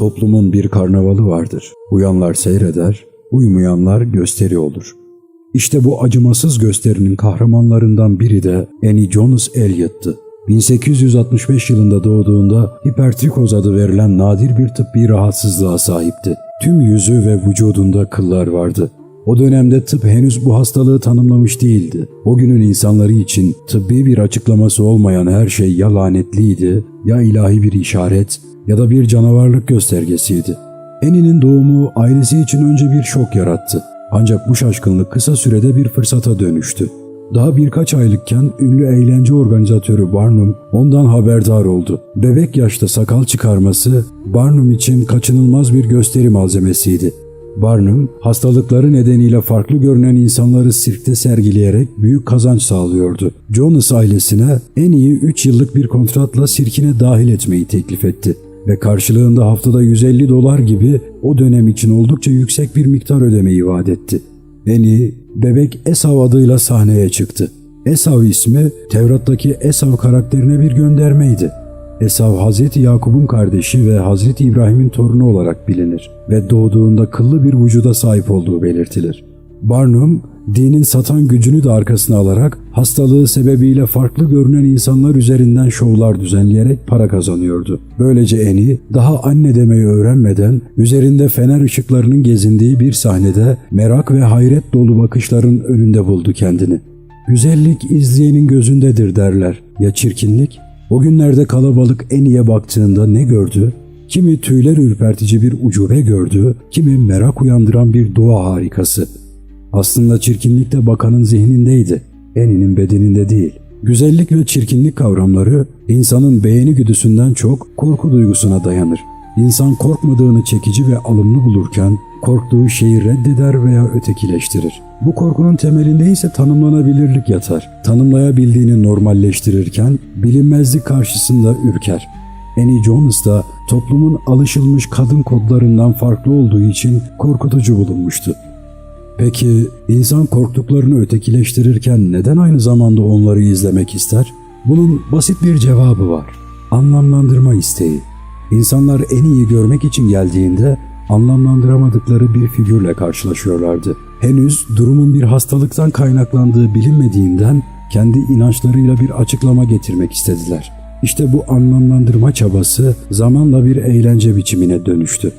Toplumun bir karnavalı vardır. Uyanlar seyreder, uyumayanlar gösteri olur. İşte bu acımasız gösterinin kahramanlarından biri de Annie Jonas Eliot'tı. 1865 yılında doğduğunda hipertrikoz adı verilen nadir bir tıbbi rahatsızlığa sahipti. Tüm yüzü ve vücudunda kıllar vardı. O dönemde tıp henüz bu hastalığı tanımlamış değildi. O günün insanları için tıbbi bir açıklaması olmayan her şey ya lanetliydi, ya ilahi bir işaret ya da bir canavarlık göstergesiydi. Eni'nin doğumu ailesi için önce bir şok yarattı. Ancak bu şaşkınlık kısa sürede bir fırsata dönüştü. Daha birkaç aylıkken ünlü eğlence organizatörü Barnum ondan haberdar oldu. Bebek yaşta sakal çıkarması Barnum için kaçınılmaz bir gösteri malzemesiydi. Barnum, hastalıkları nedeniyle farklı görünen insanları sirkte sergileyerek büyük kazanç sağlıyordu. Jonas ailesine en iyi 3 yıllık bir kontratla sirkine dahil etmeyi teklif etti ve karşılığında haftada 150 dolar gibi o dönem için oldukça yüksek bir miktar ödemeyi vaat etti. Eni, bebek Esav adıyla sahneye çıktı. Esav ismi Tevrat'taki Esav karakterine bir göndermeydi. Esav Hazreti Yakup'un kardeşi ve Hazreti İbrahim'in torunu olarak bilinir ve doğduğunda kıllı bir vücuda sahip olduğu belirtilir. Barnum, dinin satan gücünü de arkasına alarak hastalığı sebebiyle farklı görünen insanlar üzerinden şovlar düzenleyerek para kazanıyordu. Böylece Eni daha anne demeyi öğrenmeden üzerinde fener ışıklarının gezindiği bir sahnede merak ve hayret dolu bakışların önünde buldu kendini. Güzellik izleyenin gözündedir derler. Ya çirkinlik? O günlerde kalabalık Eni'ye baktığında ne gördü? Kimi tüyler ürpertici bir ucube gördü, kimi merak uyandıran bir doğa harikası. Aslında çirkinlik de bakanın zihnindeydi, Eni'nin bedeninde değil. Güzellik ve çirkinlik kavramları insanın beğeni güdüsünden çok korku duygusuna dayanır. İnsan korkmadığını çekici ve alımlı bulurken korktuğu şeyi reddeder veya ötekileştirir. Bu korkunun temelinde ise tanımlanabilirlik yatar. Tanımlayabildiğini normalleştirirken bilinmezlik karşısında ürker. Annie Jones da toplumun alışılmış kadın kodlarından farklı olduğu için korkutucu bulunmuştu. Peki insan korktuklarını ötekileştirirken neden aynı zamanda onları izlemek ister? Bunun basit bir cevabı var. Anlamlandırma isteği. İnsanlar en iyi görmek için geldiğinde anlamlandıramadıkları bir figürle karşılaşıyorlardı. Henüz durumun bir hastalıktan kaynaklandığı bilinmediğinden kendi inançlarıyla bir açıklama getirmek istediler. İşte bu anlamlandırma çabası zamanla bir eğlence biçimine dönüştü.